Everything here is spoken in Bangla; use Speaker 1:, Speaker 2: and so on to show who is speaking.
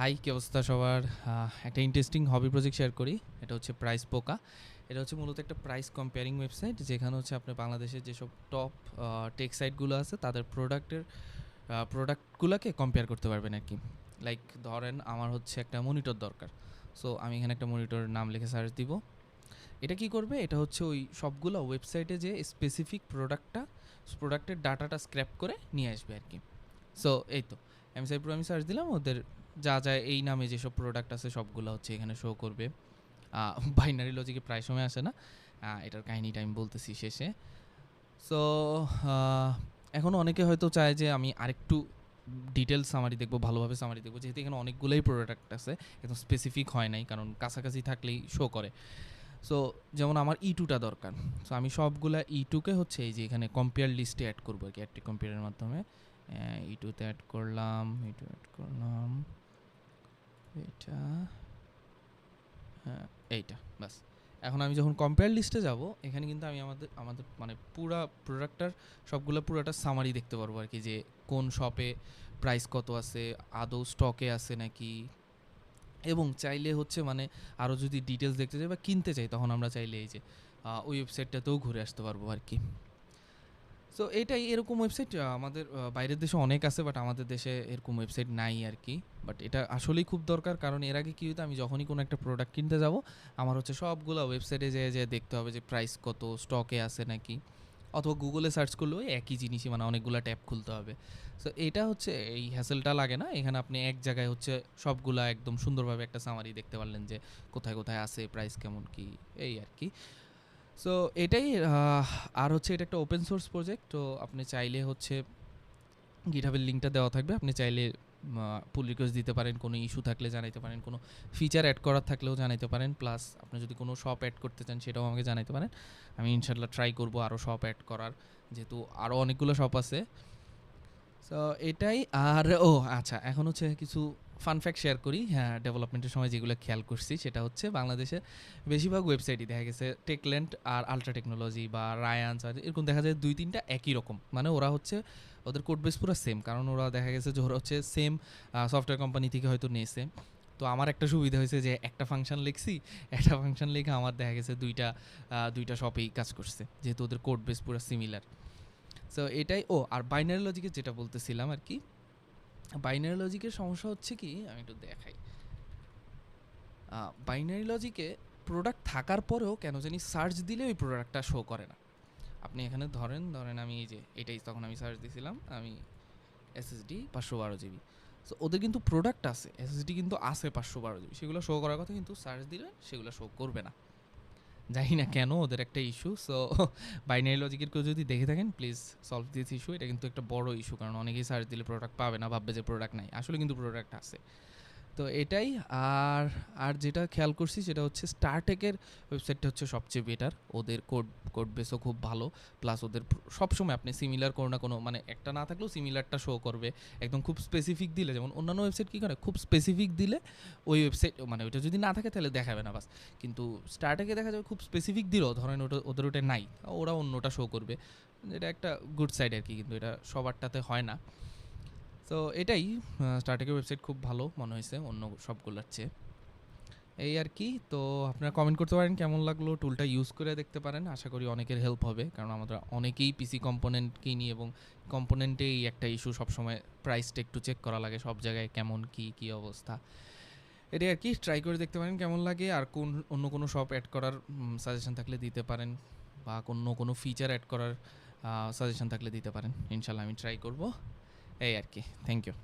Speaker 1: হাই, কি অবস্থা সবার? একটা ইন্টারেস্টিং হবি প্রজেক্ট শেয়ার করি। এটা হচ্ছে প্রাইস পোকা এটা হচ্ছে মূলত একটা প্রাইস কম্পেয়ারিং ওয়েবসাইট যেখানে হচ্ছে আপনি বাংলাদেশের যেসব টপ টেক সাইটগুলো আছে, তাদের প্রোডাক্টের প্রোডাক্টগুলোকে কম্পেয়ার করতে পারবেন আর কি। লাইক ধরেন আমার হচ্ছে একটা মনিটর দরকার। সো আমি এখানে একটা মনিটর নাম লিখে সার্চ দিব। এটা কি করবে? এটা হচ্ছে ওই সবগুলো ওয়েবসাইটে যে স্পেসিফিক প্রোডাক্টটা প্রোডাক্টের ডাটাটা স্ক্র্যাপ করে নিয়ে আসবে আর কি। সো এই তো। এমসাই প্রো আমি সার্চ দিলাম, ওদের যা যা এই নামে যেসব প্রোডাক্ট আছে সবগুলো হচ্ছে এখানে শো করবে। বাইনারি লজিকে প্রায় সময় আসে না। এটার কাহিনিটা আমি বলতেছি শেষে। সো এখন অনেকে হয়তো চায় যে আমি আরেকটু ডিটেলস সামারি দেখব, ভালোভাবে সামারি দেখব। যেহেতু এখানে অনেকগুলোই প্রোডাক্ট আছে, একদম স্পেসিফিক হয় নাই, কারণ কাছাকাছি থাকলেই শো করে। সো যেমন আমার ই টুটা দরকার। সো আমি সবগুলা ই টুকে হচ্ছে এই যে এখানে কম্পেয়ার লিস্টে অ্যাড করব আর কি অ্যাড কম্পেয়ারের মাধ্যমে। ই টুতে অ্যাড করলাম ই টু অ্যাড করলাম। এটা হ্যাঁ এইটা বাস এখন আমি যখন কম্পেয়ার লিস্টে যাব, এখানে কিন্তু আমি আমাদের আমাদের মানে পুরা প্রোডাক্টটার সবগুলো পুরাটা সামারি দেখতে পারব আর কি, যে কোন শপে প্রাইস কত আছে, আদৌ স্টকে আছে নাকি। এবং চাইলে হচ্ছে মানে আরও যদি ডিটেলস দেখতে চাই বা কিনতে চাই, তখন আমরা চাইলে এই যে ওই ওয়েবসাইটটাতেও ঘুরে আসতে পারব আর কি। সো এটাই এরকম ওয়েবসাইট আমাদের বাইরের দেশে অনেক আছে বাট আমাদের দেশে এরকম ওয়েবসাইট নাই আর কি বাট এটা আসলেই খুব দরকার, কারণ এর আগে কী হতো আমি যখনই কোনো একটা প্রোডাক্ট কিনতে যাব, আমার হচ্ছে সবগুলো ওয়েবসাইটে যেয়ে যেয়ে দেখতে হবে যে প্রাইস কত স্টকে আছে নাকি। অথবা গুগলে সার্চ করলেও একই জিনিসই মানে অনেকগুলো ট্যাব খুলতে হবে। সো এটা হচ্ছে, এই হ্যাসেলটা লাগে না। এখানে আপনি এক জায়গায় হচ্ছে সবগুলা একদম সুন্দরভাবে একটা সামারি দেখতে পারলেন যে কোথায় কোথায় আছে প্রাইস কেমন কি, এই আর কি সো এটাই আর হচ্ছে এটা একটা ওপেন সোর্স প্রজেক্ট তো আপনি চাইলে হচ্ছে গিটহাবের লিঙ্কটা দেওয়া থাকবে। আপনি চাইলে পুল রিকোয়েস্ট দিতে পারেন, কোনো ইস্যু থাকলে জানাইতে পারেন, কোনো ফিচার অ্যাড করার থাকলেও জানাইতে পারেন। প্লাস আপনি যদি কোনো শপ অ্যাড করতে চান, সেটাও আমাকে জানাইতে পারেন। আমি ইনশাল্লাহ ট্রাই করব আরও শপ অ্যাড করার, যেহেতু আরও অনেকগুলো শপ আছে। সো এটাই, আর, ও আচ্ছা এখন হচ্ছে কিছু ফান ফ্যাক্ট শেয়ার করি। হ্যাঁ ডেভেলপমেন্টের সময় যেগুলো খেয়াল করছি, সেটা হচ্ছে বাংলাদেশে বেশিরভাগ ওয়েবসাইটই দেখা গেছে টেকল্যান্ড আর আলট্রা টেকনোলজি বা রায়ান্স আর এরকম দেখা যায় দুই তিনটা একই রকম। মানে ওরা হচ্ছে, ওদের কোড বেস পুরো সেম কারণ ওরা দেখা গেছে যে ওরা হচ্ছে সেম সফটওয়্যার কোম্পানি থেকে হয়তো নিয়েছে। তো আমার একটা সুবিধা হয়েছে যে একটা ফাংশন লিখছি, একটা ফাংশন লিখে আমার দেখা গেছে দুইটা দুইটা শপেই কাজ করছে, যেহেতু ওদের কোড বেস পুরো সিমিলার সো এটাই, ও, আর বাইনারি লজিকে যেটা বলতেছিলাম আর কি বাইনারি লজিকের সমস্যা হচ্ছে কি, আমি একটু দেখাই। বাইনারি লজিকে প্রোডাক্ট থাকার পরেও কেন জানি সার্চ দিলে ওই প্রোডাক্টটা শো করে না। আপনি এখানে ধরেন ধরেন আমি এই যে এটাই তখন আমি সার্চ দিয়েছিলাম আমি এসএসডি পাঁচশো বারো জিবি। সো ওদের কিন্তু প্রোডাক্ট আছে এসএসডি কিন্তু আছে পাঁচশো বারো জিবি। সেগুলো শো করার কথা কিন্তু সার্চ দিলে সেগুলো শো করবে না। জানি না কেন ওদের একটা ইস্যু সো বাইনারি লজিকের কেউ যদি দেখে থাকেন প্লিজ সলভ দিস ইস্যু এটা কিন্তু একটা বড় ইস্যু কারণ অনেকেই সার্চ দিলে প্রোডাক্ট পাবে না, ভাববে যে প্রোডাক্ট নাই। আসলে কিন্তু প্রোডাক্ট আছে। তো এটাই। আর আর যেটা খেয়াল করছি সেটা হচ্ছে স্টারটেকের ওয়েবসাইটটা হচ্ছে সবচেয়ে বেটার ওদের কোড কোড বেসও খুব ভালো। প্লাস ওদের সবসময় আপনি সিমিলার কোনো না কোনো মানে একটা না থাকলেও সিমিলারটা শো করবে। একদম খুব স্পেসিফিক দিলে, যেমন অন্যান্য ওয়েবসাইট কী করে? খুব স্পেসিফিক দিলে ওই ওয়েবসাইট মানে ওইটা যদি না থাকে তাহলে দেখাবে না বাস। কিন্তু স্টার্টেকে দেখা যাবে খুব স্পেসিফিক দিলেও, ধরেন ওটা, ওদের ওটা নাই, ওরা অন্যটা শো করবে। এটা একটা গুড সাইড আর কি, কিন্তু এটা সবারটাতে হয় না। তো এটাই স্টার্টেকের ওয়েবসাইট খুব ভালো মনে হয়েছে অন্য সবগুলোর চেয়ে। এই আর কি, তো আপনারা কমেন্ট করতে পারেন কেমন লাগল টুলটা ইউজ করে দেখতে পারেন। আশা করি অনেকের হেল্প হবে, কারণ আমরা অনেকেই পিসি কম্পোনেন্ট কিনি এবং কম্পোনেন্টেই একটা ইস্যু সবসময় প্রাইসটা একটু চেক করা লাগে, সব জায়গায় কেমন, কি কি অবস্থা। এটাই আর কি ট্রাই করে দেখতে পারেন কেমন লাগে। আর কোন, অন্য কোনো শপ অ্যাড করার সাজেশন থাকলে দিতে পারেন বা অন্য কোনো ফিচার অ্যাড করার সাজেশন থাকলে দিতে পারেন। ইনশাল্লাহ আমি ট্রাই করব। এই আর কি থ্যাংক ইউ